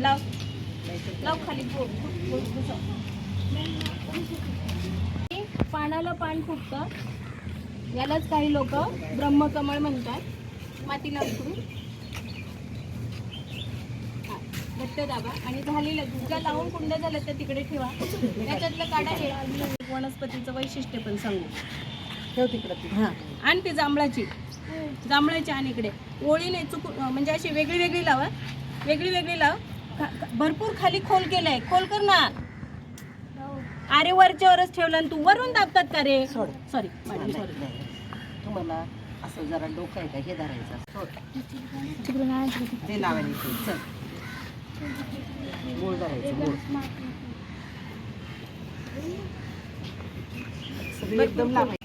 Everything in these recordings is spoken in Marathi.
लाव. लाव खाली. पानाला पान फुटतं. यालाच काही लोक ब्रह्मकमळ म्हणतात. माती लावतो घट्ट दाबा. आणि झालेलं तुमच्या लावून कुंड झालं तर तिकडे ठेवा. त्याच्यातलं काढा हे. वनस्पतीचं वैशिष्ट्य पण सांगू. ठेव तिकडं. हां. आणि ती जांभळाची. जांभळाची आणि इकडे. ओळीने चुक म्हणजे अशी वेगळी वेगळी लावा. वेगळी वेगळी लाव. खा- भरपूर खाली खोल केलंय. खोल कर ना. अरे वरच्या वरच ठेवलं आणि तू वरून दाबतात का रे? सोड. सॉरी मॅडम सॉरी तुम्हाला असं जरा डोकं आहे का? हे धरायचं. सोड. ते लावायला इथे चल. गोळ धरायचं सगळी एकदम लावायची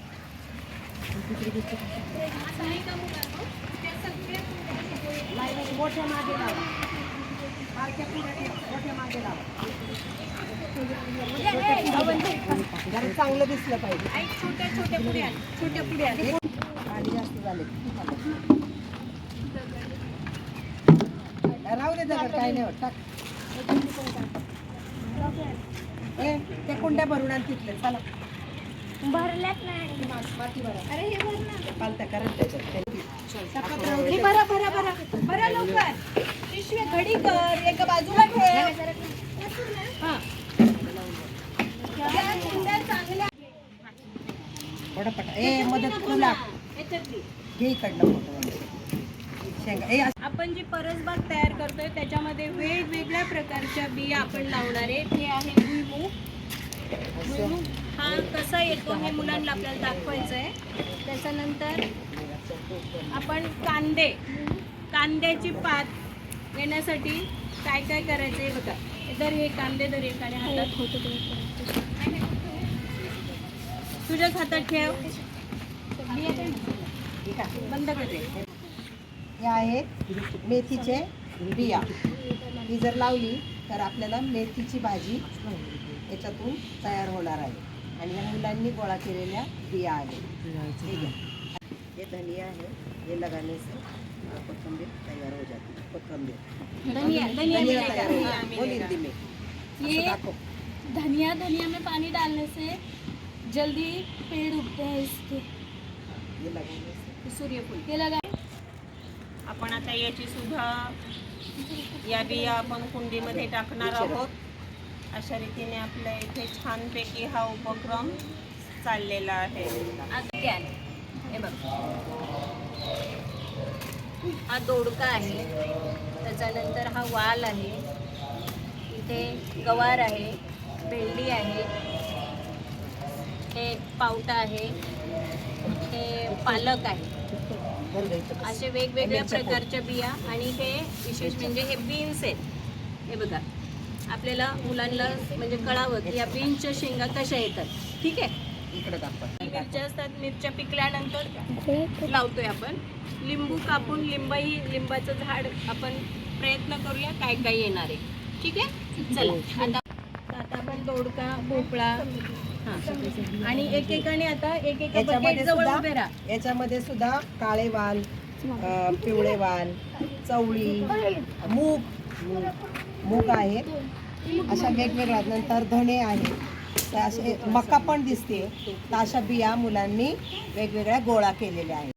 मोठ्या मागे लावा बारक्या पुढे ठेवा, मोठ्या मागे लावा जरा चांगलं दिसलं पाहिजे. छोट्या छोट्या पुढे छोट्या पुढे जास्त झाले राहू दे काय नाही टाक. ए, ते कुंड्या भरून आण तिथले चला. भरल्यात नाही. माती भरा. अरे हे पालत्या करत त्याच्यात. भरा भरा. कर एका बाजूला ठेव. हा. या कुंड्या चांगल्या पटापटा. ए मदत करू लाग याच्यातली. घे इकडलं फोटो. शेंगा. ए असं आपण जी परसबाग तयार करतोय त्याच्यामध्ये वेगवेगळ्या प्रकारच्या बिया आपण लावणार आहे. ते आहे भुईमूग. भुईमूग हा कसा येतो हे मुलांना आपल्याला दाखवायचं आहे त्याच्यानंतर आपण कांदे. कांद्याची पात येण्यासाठी काय काय करायचं आहे बघा. दर हे कांदे दर एकाने हातात. तुझ्याच हातात ठेव. बंद कर दे. हे आहेत मेथीचे बिया. ही जर लावली तर आपल्याला मेथीची भाजी याच्यातून तयार होणार आहे. आणि या मुलांनी गोळा केलेल्या बिया आहेत. हे. हे धनिया आहे हे लगाने से अ, कोथिंबीर तयार हो जाती. है कोथिंबीर. धनिया धनिया. तयार हो हाँ, है. हिंदी में. ये धनिया धनिया में पानी डालने से जल्दी पेड़ उगते हैं इसके. हे लगाने से. सूर्यफूल. ये लगा. आपण आता याची सुद्धा या बिया आपण कुंडीमध्ये टाकणार आहोत. अशा रीतीने आपल्या इथे छानपैकी हा उपक्रम चाललेला आहे. हे बघ. हा दोडका आहे. त्याच्यानंतर हा वाल आहे. इथे गवार आहे भेंडी आहे हे पावटा आहे हे पालक आहे. असे वेगवेगळ्या. प्रकारच्या बिया आणि हे विशेष म्हणजे हे बीन्स आहेत. हे बघा. आपल्याला मुलांना म्हणजे कळावं की या बीन्सच्या शेंगा कशा येतात. ठीक आहे? इकडे दाखवा. मिरच्या असतात मिरच्या पिकल्यानंतर लावतोय आपण. लिंबू कापून लिंबाही लिंबाचं झाड आपण प्रयत्न करूया काय काय येणार आहे. ठीक आहे? चला आता आता आपण दोडका भोपळा हा. आणि एकेकाने आता एक एका याच्यामध्ये बकेट जवळ सुद्धा उभे राहा. याच्यामध्ये सुद्धा काळे वाल पिवळे वाल चवळी मूग मूग आहे अशा वेगवेगळ्या नंतर धणे आहे तर असे मका पण दिसते तर अशा बिया मुलांनी वेगवेगळ्या गोळा केलेल्या आहेत.